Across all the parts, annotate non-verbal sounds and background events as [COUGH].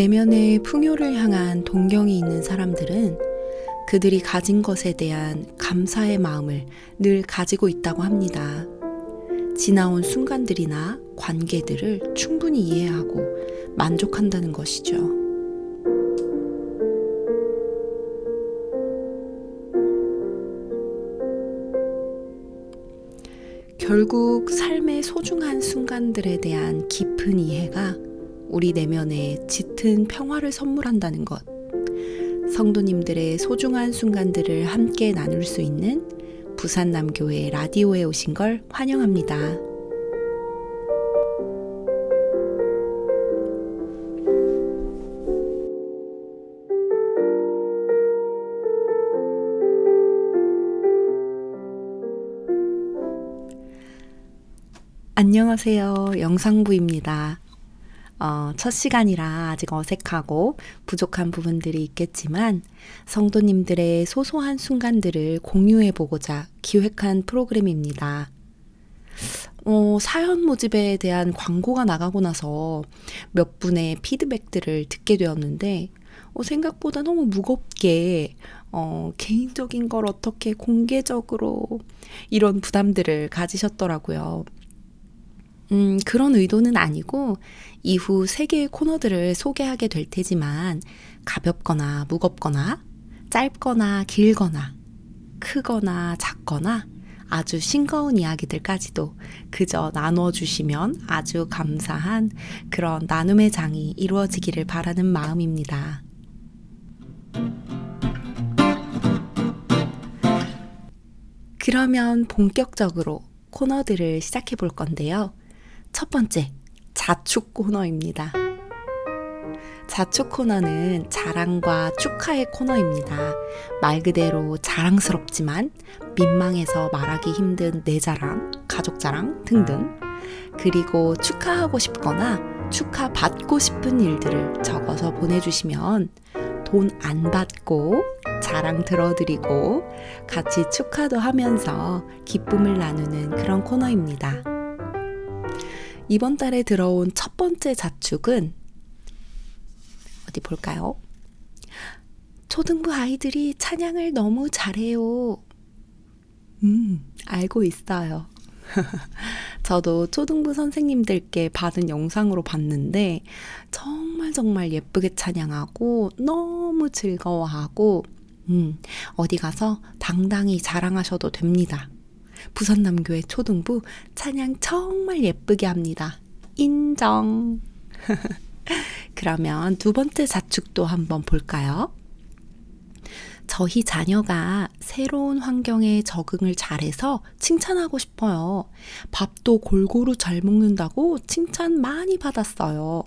내면에 풍요를 향한 동경이 있는 사람들은 그들이 가진 것에 대한 감사의 마음을 늘 가지고 있다고 합니다. 지나온 순간들이나 관계들을 충분히 이해하고 만족한다는 것이죠. 결국 삶의 소중한 순간들에 대한 깊은 이해가 우리 내면에 짙은 평화를 선물한다는 것. 성도님들의 소중한 순간들을 함께 나눌 수 있는 부산남교회 라디오에 오신 걸 환영합니다. 안녕하세요. 영상부입니다. 어, 첫 시간이라 아직 어색하고 부족한 부분들이 있겠지만 성도님들의 소소한 순간들을 공유해 보고자 기획한 프로그램입니다. 어, 사연 모집에 대한 광고가 나가고 나서 몇 분의 피드백들을 듣게 되었는데 어, 생각보다 너무 무겁게 어, 개인적인 걸 어떻게 공개적으로 이런 부담들을 가지셨더라고요. 음, 그런 의도는 아니고 이후 세 개의 코너들을 소개하게 될 테지만 가볍거나 무겁거나 짧거나 길거나 크거나 작거나 아주 싱거운 이야기들까지도 그저 나눠주시면 아주 감사한 그런 나눔의 장이 이루어지기를 바라는 마음입니다. 그러면 본격적으로 코너들을 시작해 볼 건데요. 첫 번째, 자축 코너입니다. 자축 코너는 자랑과 축하의 코너입니다. 말 그대로 자랑스럽지만 민망해서 말하기 힘든 내 자랑, 가족 자랑 등등. 그리고 축하하고 싶거나 축하받고 싶은 일들을 적어서 보내주시면 돈 안 받고 자랑 들어드리고 같이 축하도 하면서 기쁨을 나누는 그런 코너입니다. 이번 달에 들어온 첫 번째 자축은 어디 볼까요? 초등부 아이들이 찬양을 너무 잘해요. 음, 알고 있어요. [LAUGHS] 저도 초등부 선생님들께 받은 영상으로 봤는데 정말 정말 예쁘게 찬양하고 너무 즐거워하고 음, 어디 가서 당당히 자랑하셔도 됩니다. 부산남교회 초등부 찬양 정말 예쁘게 합니다. 인정. [LAUGHS] 그러면 두 번째 자축도 한번 볼까요? 저희 자녀가 새로운 환경에 적응을 잘해서 칭찬하고 싶어요. 밥도 골고루 잘 먹는다고 칭찬 많이 받았어요.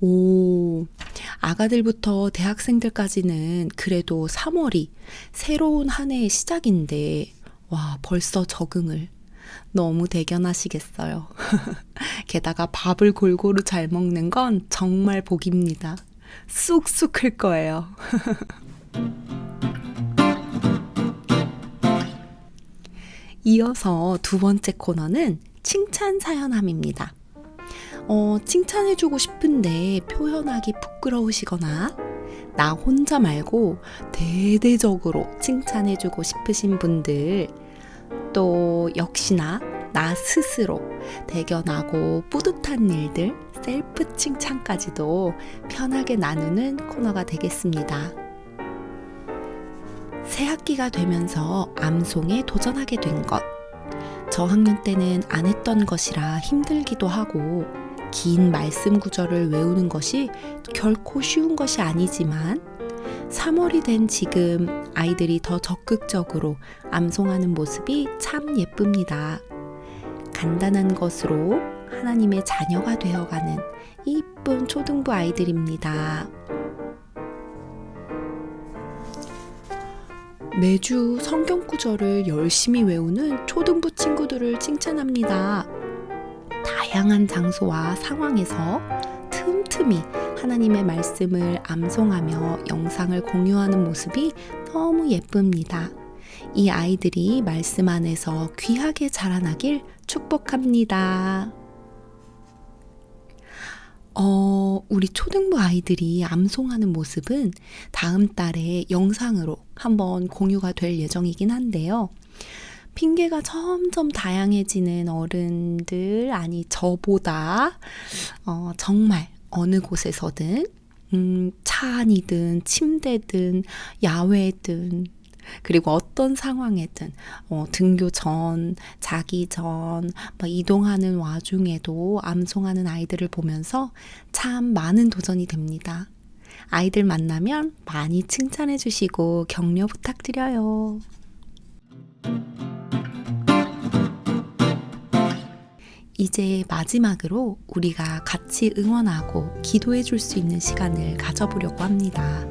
오, 아가들부터 대학생들까지는 그래도 3월이 새로운 한 해의 시작인데, 와, 벌써 적응을 너무 대견하시겠어요. [LAUGHS] 게다가 밥을 골고루 잘 먹는 건 정말 복입니다. 쑥쑥 클 거예요. [LAUGHS] 이어서 두 번째 코너는 칭찬 사연함입니다. 어, 칭찬해주고 싶은데 표현하기 부끄러우시거나 나 혼자 말고 대대적으로 칭찬해주고 싶으신 분들 또 역시나 나 스스로 대견하고 뿌듯한 일들, 셀프 칭찬까지도 편하게 나누는 코너가 되겠습니다. 새 학기가 되면서 암송에 도전하게 된 것. 저학년 때는 안 했던 것이라 힘들기도 하고, 긴 말씀 구절을 외우는 것이 결코 쉬운 것이 아니지만, 3월이 된 지금 아이들이 더 적극적으로 암송하는 모습이 참 예쁩니다. 간단한 것으로 하나님의 자녀가 되어가는 이쁜 초등부 아이들입니다. 매주 성경 구절을 열심히 외우는 초등부 친구들을 칭찬합니다. 다양한 장소와 상황에서 틈틈이 하나님의 말씀을 암송하며 영상을 공유하는 모습이 너무 예쁩니다. 이 아이들이 말씀 안에서 귀하게 자라나길 축복합니다. 어, 우리 초등부 아이들이 암송하는 모습은 다음 달에 영상으로 한번 공유가 될 예정이긴 한데요. 핑계가 점점 다양해지는 어른들, 아니, 저보다, 어, 정말 어느 곳에서든, 음, 차 안이든, 침대든, 야외든, 그리고 어떤 상황에든, 어, 등교 전, 자기 전, 막 이동하는 와중에도 암송하는 아이들을 보면서 참 많은 도전이 됩니다. 아이들 만나면 많이 칭찬해 주시고 격려 부탁드려요. 이제 마지막으로 우리가 같이 응원하고 기도해 줄 수 있는 시간을 가져보려고 합니다.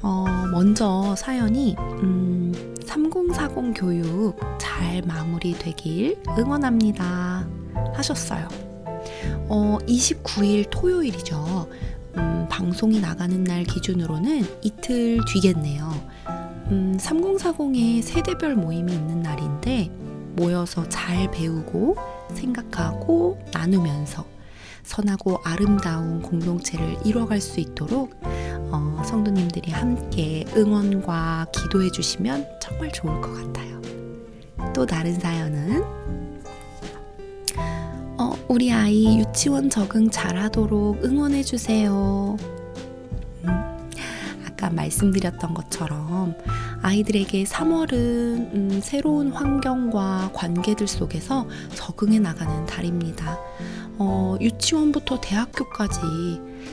어, 먼저 사연이 음, 3040 교육 잘 마무리되길 응원합니다. 하셨어요. 어, 29일 토요일이죠. 음, 방송이 나가는 날 기준으로는 이틀 뒤겠네요. 음, 3040의 세대별 모임이 있는 날인데 모여서 잘 배우고 생각하고 나누면서 선하고 아름다운 공동체를 이뤄갈 수 있도록 어, 성도님들이 함께 응원과 기도해 주시면 정말 좋을 것 같아요. 또 다른 사연은 어, 우리 아이 유치원 적응 잘하도록 응원해 주세요. 음, 아까 말씀드렸던 것처럼 아이들에게 3월은 음, 새로운 환경과 관계들 속에서 적응해 나가는 달입니다. 어, 유치원부터 대학교까지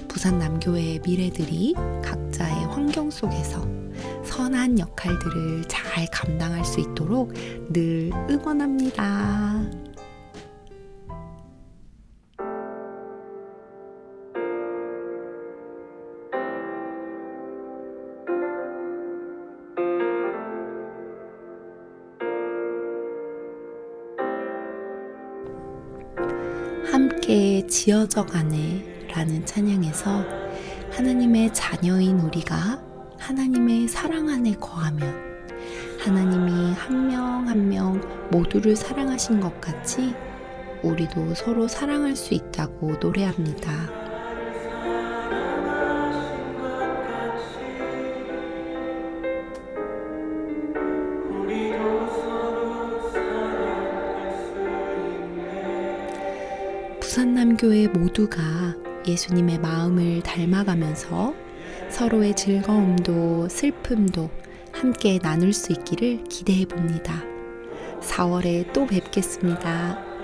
부산 남교회의 미래들이 각자의 환경 속에서 선한 역할들을 잘 감당할 수 있도록 늘 응원합니다. 함께 지어져 가네 라는 찬양에서 하나님의 자녀인 우리가 하나님의 사랑 안에 거하면 하나님이 한 명 한 명 모두를 사랑하신 것 같이 우리도 서로 사랑할 수 있다고 노래합니다. 교회 모두가 예수님의 마음을 닮아가면서 서로의 즐거움도 슬픔도 함께 나눌 수 있기를 기대해 봅니다. 4월에 또 뵙겠습니다.